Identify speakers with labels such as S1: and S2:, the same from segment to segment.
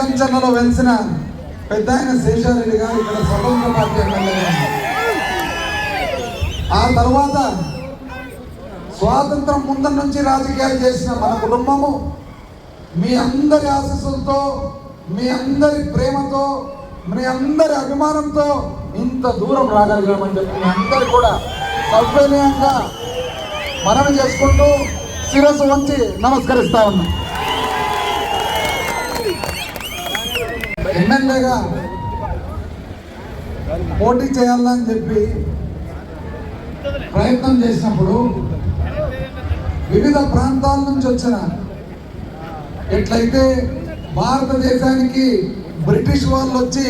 S1: వేదంచర్లలో వెలిసిన పెద్ద ఆయన శేషారెడ్డి గారు ఇక్కడ స్వతంత్ర పార్టీ ఎమ్మెల్యే ఆ తర్వాత స్వాతంత్రం ముందు నుంచి రాజకీయాలు చేసిన మన కుటుంబము మీ అందరి ఆశీస్సులతో మీ అందరి ప్రేమతో మీ అందరి అభిమానంతో ఇంత దూరం రాగలిగామని చెప్పి మీ అందరు కూడా సౌకర్యంగా మనం చేసుకుంటూ శిరస్సు వంచి నమస్కరిస్తా ఉన్నాం. ఎమ్మెల్యేగా పోటీ చేయాలని చెప్పి ప్రయత్నం చేసినప్పుడు వివిధ ప్రాంతాల నుంచి వచ్చిన ఎట్లయితే భారతదేశానికి బ్రిటిష్ వాళ్ళు వచ్చి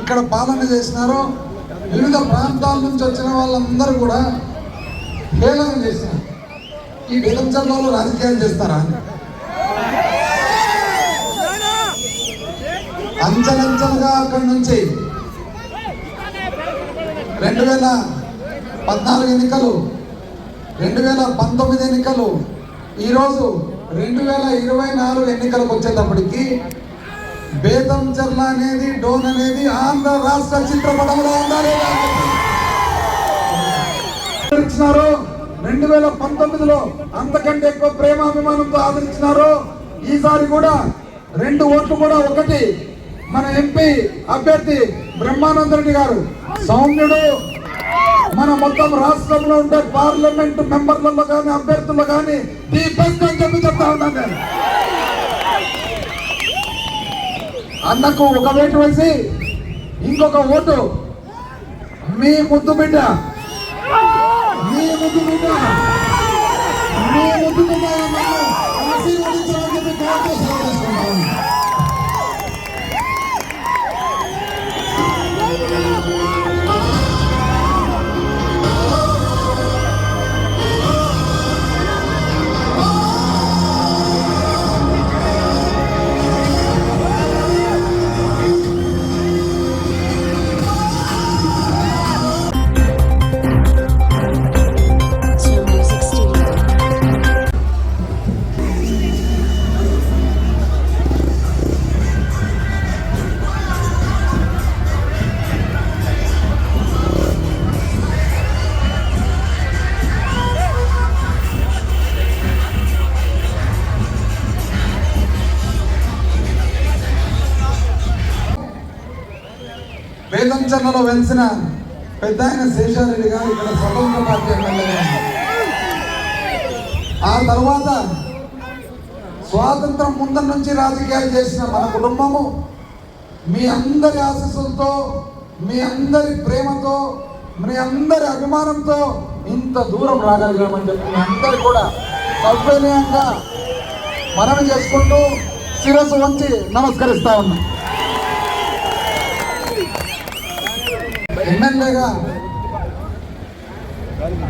S1: ఇక్కడ పాలన చేసినారో వివిధ ప్రాంతాల నుంచి వచ్చిన వాళ్ళందరూ కూడా హేళన చేసినారు ఈ విలంచర్లలో రాజకీయాలు చేస్తారా? అంచెలంచెలుగా అక్కడి నుంచి రెండు వేల పద్నాలుగు ఎన్నికలు రెండు వేల పంతొమ్మిది ఎన్నికలు ఈరోజు రెండు వేల ఇరవై నాలుగు ఎన్నికలకు వచ్చేటప్పటికి బేతంచెర్ల అనేది డోన్ అనేది ఆంధ్ర రాష్ట్ర చిత్రపటంలో ఉండాలి. ఆదరించినారు. రెండు వేల పంతొమ్మిదిలో అంతకంటే ఎక్కువ ప్రేమాభిమానంతో ఆదరించినారు. ఈసారి కూడా రెండు ఓట్లు కూడా ఒకటి. మన ఎంపీ అభ్యర్థి బ్రహ్మానంద రెడ్డి గారు. సౌమ్యుడు మన మొత్తం రాష్ట్రంలో ఉండే పార్లమెంట్ మెంబర్లలో కానీ అభ్యర్థుల్లో కానీ ది బెస్ట్ అని చెప్పి చెప్తా ఉన్నాను నేను. అన్నకు ఒక వేటు వేసి ఇంకొక ఓటు. మీ ముద్దు బిడ్డ. మీ ముద్దు బిడ్డ. మీ ముద్దు బిడ్డ. ఆశీర్వదించాలని చెప్పి వేదంచర్లలో వెలిసిన పెద్ద ఆయన శేషారెడ్డి గారు ఇక్కడ స్వతంత్ర పార్టీ ఎమ్మెల్యే ఆ తర్వాత స్వాతంత్రం ముందర నుంచి రాజకీయాలు చేసిన మన కుటుంబము మీ అందరి ఆశీస్సులతో మీ అందరి ప్రేమతో మీ అందరి అభిమానంతో ఇంత దూరం రాగలిగామని చెప్పి మీ అందరు కూడా సౌకర్యంగా మనవి చేసుకుంటూ శిరస్సు వంచి నమస్కరిస్తా ఉన్నాం. ఎమ్మెల్యేగా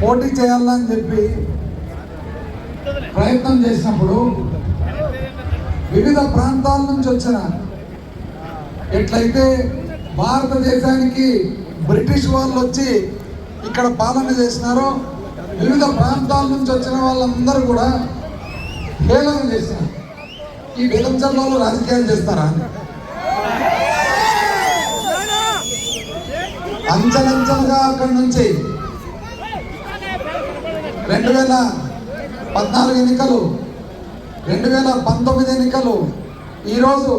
S1: పోటీ చేయాలని చెప్పి ప్రయత్నం చేసినప్పుడు వివిధ ప్రాంతాల నుంచి వచ్చిన ఎట్లయితే భారతదేశానికి బ్రిటిష్ వాళ్ళు వచ్చి ఇక్కడ పాలన చేసినారో వివిధ ప్రాంతాల నుంచి వచ్చిన వాళ్ళందరూ కూడా హేళన చేసినారు. ఈ విలంచర్లలో రాజకీయాలు చేస్తారా? అంచెలంచెలుగా అక్కడి నుంచి రెండు వేల పద్నాలుగు ఎన్నికలు రెండు వేల పంతొమ్మిది ఎన్నికలు ఈరోజు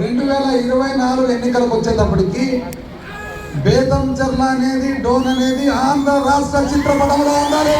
S1: రెండు వేల ఇరవై నాలుగు ఎన్నికలకు వచ్చేటప్పటికి బేతంచెర్ల అనేది డోన్ అనేది ఆంధ్ర రాష్ట్ర చిత్రపటంలో ఉండాలి.